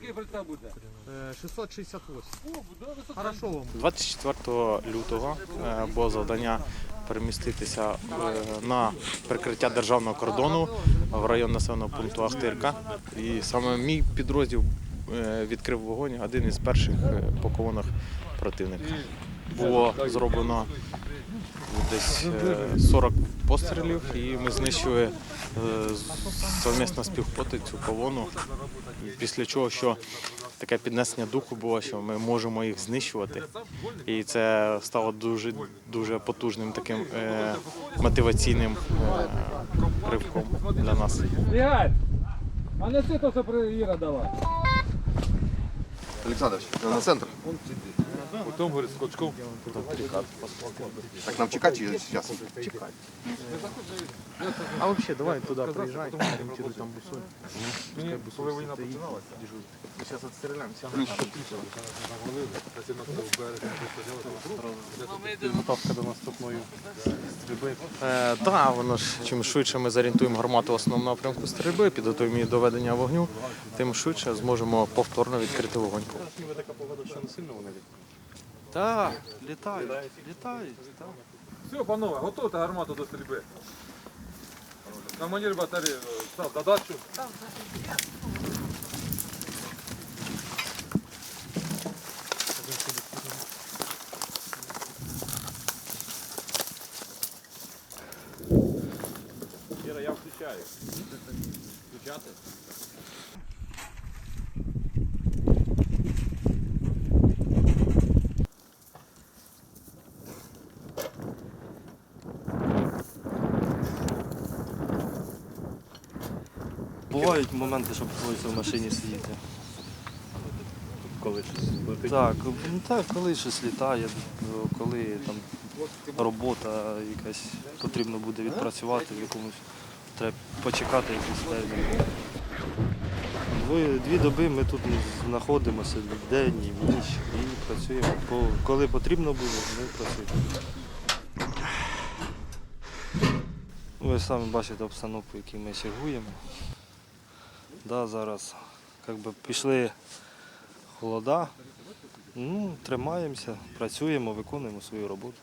Який прицел буде? Е, 668. О, буде високо. Хорошо вам. 24 лютого е, було завдання переміститися е, на прикриття державного кордону в район населеного пункту Ахтирка. І саме мій підрозділ е, відкрив вогонь один із перших е, по колонах противника. Було зроблено десь е, 40 пострілів, і ми знищили е, совмісно з піхоти цю колону. Після чого що таке піднесення духу було, що ми можемо їх знищувати. І це стало дуже дуже потужним таким е, мотиваційним е, ривком для нас. А не це то, Іра давай. Александрович, на центр. Потім, говорить, скочком. Так нам чекать или сейчас? А вообще, давай туда приезжай, ориентируй там. Ні, коли війна починалася. Сейчас отстреляемся. Підготовка до наступної стрільби. Е, да, воно ж чим швидше ми зорієнтуємо гармату в основному напрямку стрільби, підготуємо її до ведення вогню, тим швидше зможемо повторно відкрити вогонь. Така погода, що не сильно вони. Так, літають, літають. Все, панове, готуйте гармату до стрільби. На манір батареї став задачу. Іра, я включаю. Включати? Бувають моменти, що приходиться в машині сидіти. Коли щось летить. Так, ну так, коли щось літає, коли там робота якась потрібно буде відпрацювати в якомусь, треба почекати якийсь термін. Дві, дві доби ми тут знаходимося день і ніч і працюємо. Коли потрібно було, ми працюємо. Ви самі бачите обстановку, в якій ми чергуємо. Да, зараз як би, пішли холода. Ну, тримаємося, працюємо, виконуємо свою роботу.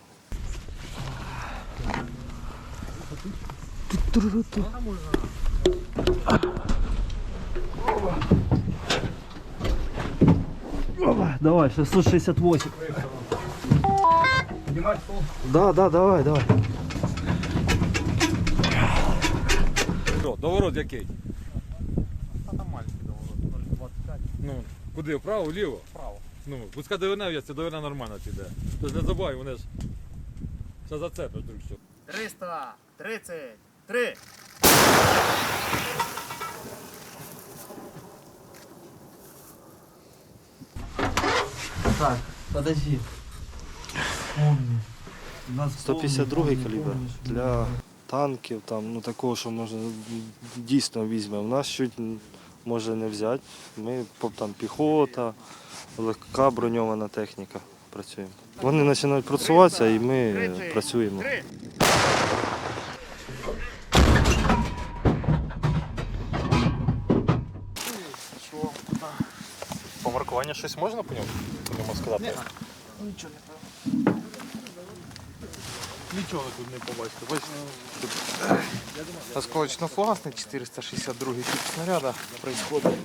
Давай, 668. Да, да, давай, давай. Що, доворот який? Ну, куди? Вправо, вліво? Вправо. Ну, пускай довина в'ється, довина нормально піде. Тож не забувай, вони ж. Все зацепиш вдруг що. 333. Так, подожди. 152 калібр для танків, там, ну такого, що може дійсно візьме. У нас чуть може не взяти. Ми там піхота, легка броньована техніка працюємо. Вони починають працюватися і ми працюємо. По маркуванню щось можна по ньому? По ньому сказати? Нічого тут не побачите. Бачите? Осколочно-фугасний 462 тип снаряда происходить.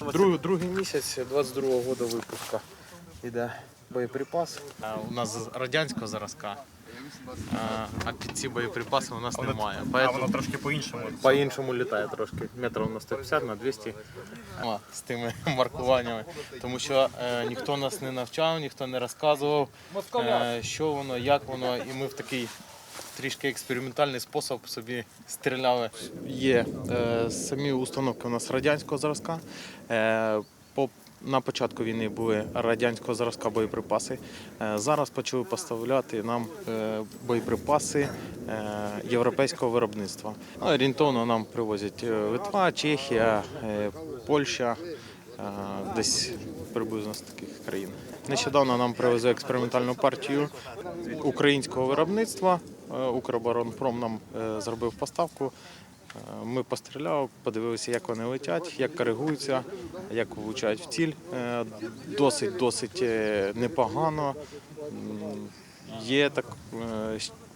Другий, другий місяць 22-го року випуска іде боєприпас. У нас з радянського зразка. А, а під ці боєприпаси у нас немає. А Поэтому воно трошки по-іншому. по-іншому літає трошки. Метрів на 150, на 200 а, з тими маркуваннями. Тому що е, ніхто нас не навчав, ніхто не розказував, е, що воно, як воно. І ми в такий трішки експериментальний спосіб собі стріляли. Є е, самі установки у нас радянського зразка. Е, по на початку війни були радянського зразка боєприпаси. Е, Зараз почали поставляти нам е, боєприпаси е, європейського виробництва. Ну, Орієнтовно нам привозять Литва, Чехія, Польща, десь приблизно з таких країн. Нещодавно нам привезли експериментальну партію українського виробництва. Укроборонпром нам зробив поставку. Е, Ми постріляли, подивилися, як вони летять, як коригуються, як влучають в ціль. Е, Досить, досить е, непогано. Є так,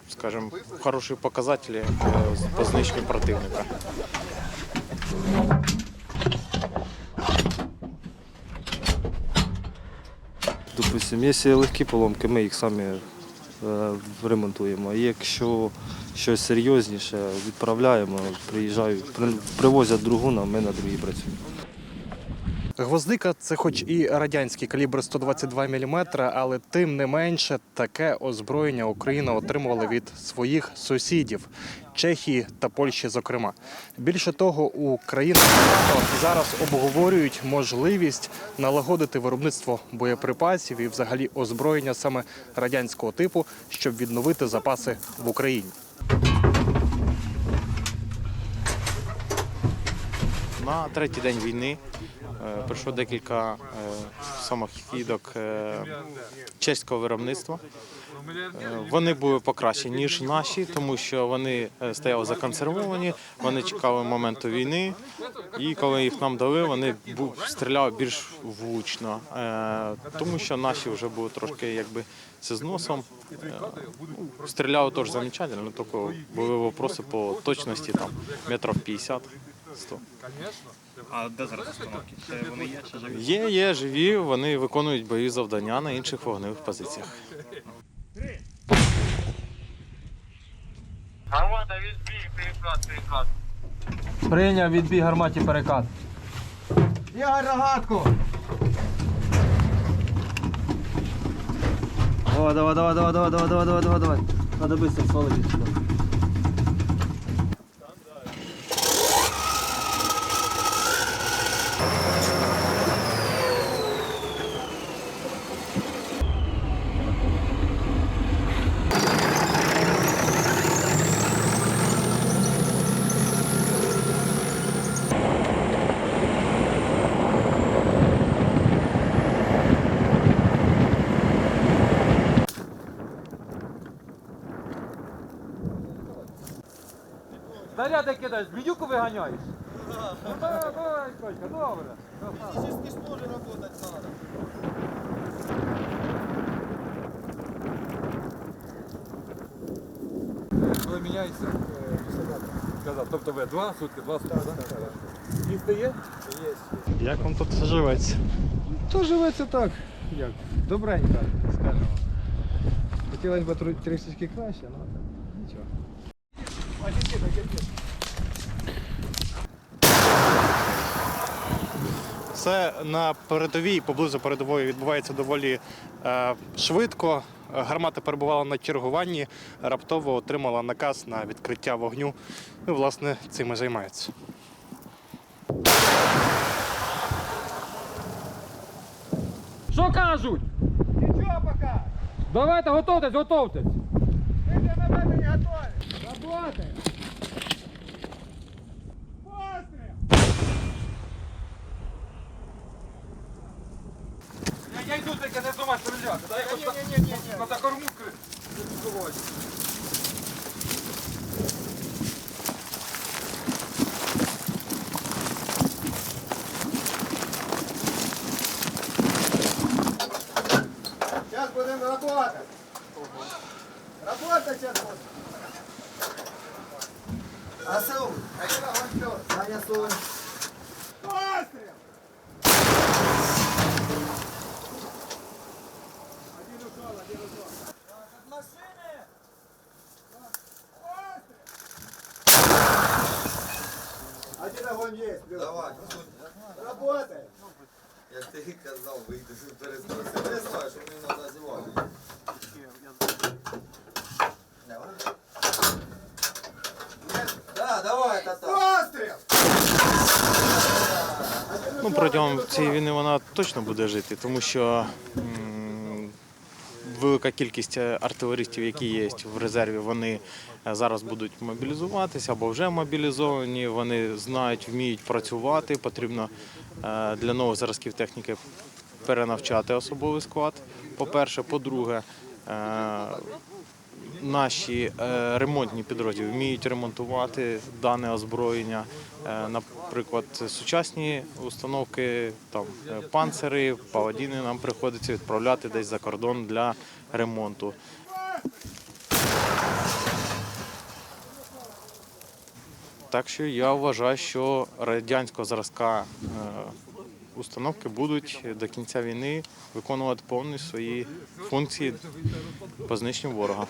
скажімо, хороші показателі по знищенню противника. Допустимо, є легкі поломки, ми їх самі ремонтуємо. Якщо щось серйозніше, відправляємо, приїжджають, привозять другу, а ми на другій працюємо. Гвоздика це хоч і радянський калібр 122 мм, але тим не менше таке озброєння Україна отримувала від своїх сусідів Чехії та Польщі, зокрема. Більше того, у країнах зараз обговорюють можливість налагодити виробництво боєприпасів і взагалі озброєння саме радянського типу, щоб відновити запаси в Україні. На третій день війни е, прийшло декілька е, самохідок е, чеського виробництва. Вони були покращені, ніж наші, тому що вони стояли законсервовані, вони чекали моменту війни, і коли їх нам дали, вони стріляли більш влучно, тому що наші вже були трошки якби з зносом. Ну, Стріляли теж замечательно, тільки були вопроси по точності там метрів 50 100 А де зараз установки? Це вони є чи живі? Є, є живі, вони виконують бойові завдання на інших вогневих позиціях. Прийняв відбій гарматі перекат. Давай, давай, давай, давай, давай, давай, давай, давай, давай, давай. Надо быстро свалить сюда. Заряди кидаєш, бідюку виганяєш. Ну давай, давай, Колька, добре. Коли міняється, е, сказав, тобто ви два сутки, два сутки, так? Їсти є? Як вам тут живеться? То живеться так, як добренько, скажімо. Хотілося б тру- трішечки краще, але так, нічого. Це на передовій, поблизу передової відбувається доволі е, швидко. Гармата перебувала на чергуванні, раптово отримала наказ на відкриття вогню. Ну, власне, цим і займається. Що кажуть? Нічого поки. Давайте, готовтесь, готовтесь. Я, не йду, тільки не думай стріляти. Дай я хоч на такорму скривати. Сейчас будем работать. Работать сейчас будем. Асу, а я вам Саня, Соль. Пострел! Один огонь есть. Давай. Работай. Я ж тобі казав, вийти перестав. Перестав, щоб не треба називати. Давай. Да, давай, тата. Ну, протягом цієї війни вона точно буде жити, тому що м, велика кількість е, артилеристів, які є в резерві, вони е, зараз будуть мобілізуватися або вже мобілізовані. Вони знають, вміють працювати. Потрібно е, для нових зразків техніки перенавчати особовий склад. По-перше, по-друге, наші ремонтні підрозділи вміють ремонтувати дане озброєння. Наприклад, сучасні установки, там е, панцири, паладіни нам приходиться відправляти десь за кордон для ремонту. Так що я вважаю, що радянського зразка е, установки будуть до кінця війни виконувати повні свої функції по знищенню ворога.